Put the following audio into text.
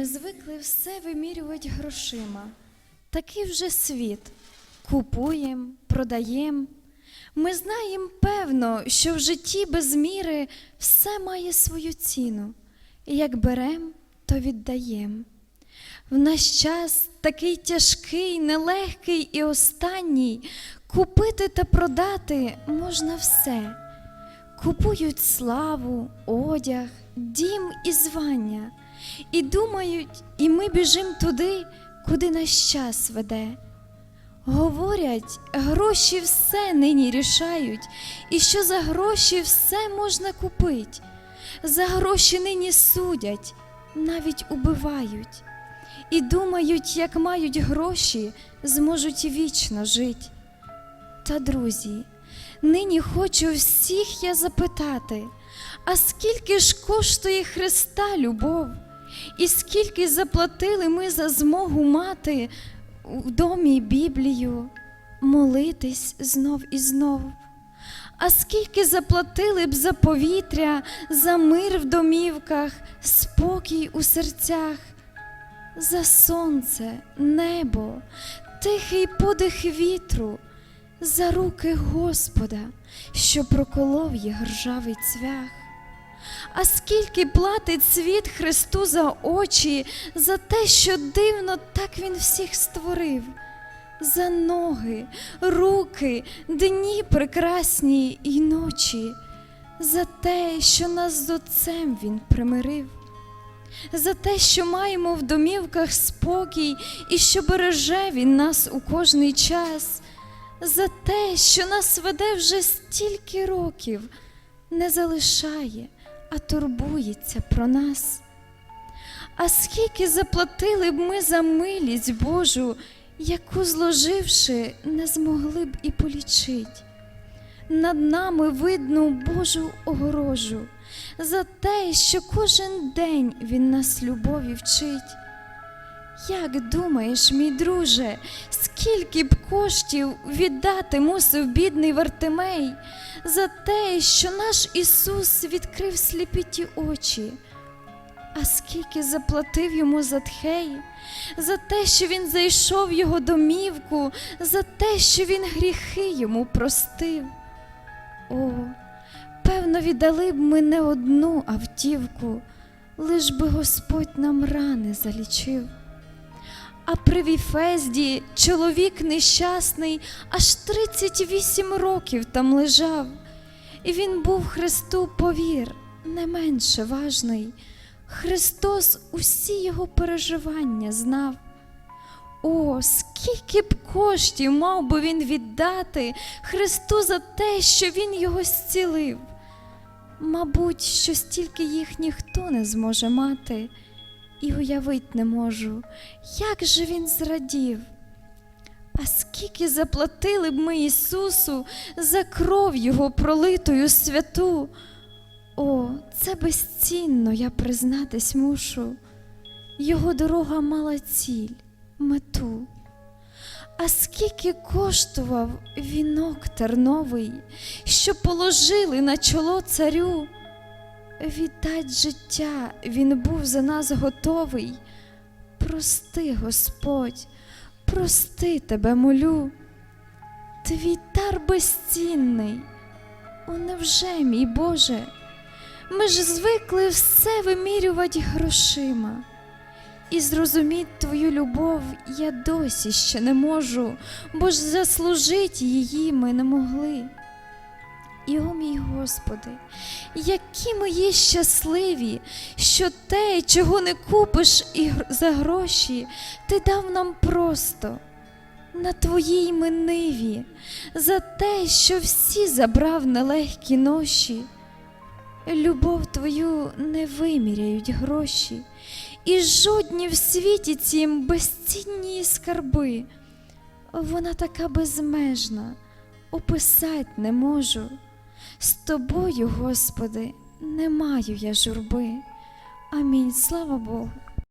Звикли все вимірювати грошима. Такий вже світ. Купуємо, продаємо. Ми знаємо певно, що в житті без міри все має свою ціну. І як берем, то віддаємо. В наш час такий тяжкий, нелегкий і останній купити та продати можна все. Купують славу, одяг, дім і звання, і думають, і ми біжимо туди, куди наш час веде. Говорять, гроші все нині рішають, і що за гроші все можна купить. За гроші нині судять, навіть убивають, і думають, як мають гроші, зможуть вічно жить. Та, друзі, нині хочу всіх я запитати, а скільки ж коштує Христа любов, і скільки заплатили ми за змогу мати у домі Біблію, молитись знов і знов. А скільки заплатили б за повітря, за мир в домівках, спокій у серцях, за сонце, небо, тихий подих вітру, за руки Господа, що проколов їх ржавий цвях. А скільки платить світ Христу за очі, за те, що дивно так Він всіх створив, за ноги, руки, дні прекрасні і ночі, за те, що нас з Отцем Він примирив, за те, що маємо в домівках спокій і що береже Він нас у кожний час, за те, що нас веде вже стільки років, не залишає а турбується про нас. А скільки заплатили б ми за милість Божу, яку зложивши, не змогли б і полічить. Над нами видну Божу огорожу за те, що кожен день Він нас любові вчить. Як думаєш, мій друже, скільки б коштів віддати мусив бідний Вартимей за те, що наш Ісус відкрив сліпі ті очі? А скільки заплатив йому Затхей, за те, що він зайшов в його домівку, за те, що він гріхи йому простив? О, певно, віддали б ми не одну автівку, лиш би Господь нам рани залічив. А при Віфезді чоловік нещасний аж 38 років там лежав, і він був Христу повір, не менше важний. Христос усі його переживання знав. О, скільки б коштів мав би він віддати Христу за те, що Він його зцілив. Мабуть, що стільки їх ніхто не зможе мати і уявить не можу, як же він зрадів. А скільки заплатили б ми Ісусу за кров Його пролитою святу? О, це безцінно, я признатись мушу. Його дорога мала ціль, мету. А скільки коштував вінок терновий, що положили на чоло царю? Віддать життя він був за нас готовий. Прости, Господь, прости тебе, молю. Твій дар безцінний. О, невже, мій Боже? Ми ж звикли все вимірювати грошима. І зрозуміти твою любов я досі ще не можу, бо ж заслужити її ми не могли. І, о мій Господи, які є щасливі, що те, чого не купиш і за гроші, ти дав нам просто на твоїй ми ниві, за те, що всі забрав нелегкі ноші. Любов твою не виміряють гроші, і жодні в світі цім безцінні скарби. Вона така безмежна, описать не можу. З тобою, Господи, не маю я журби. Амінь. Слава Богу.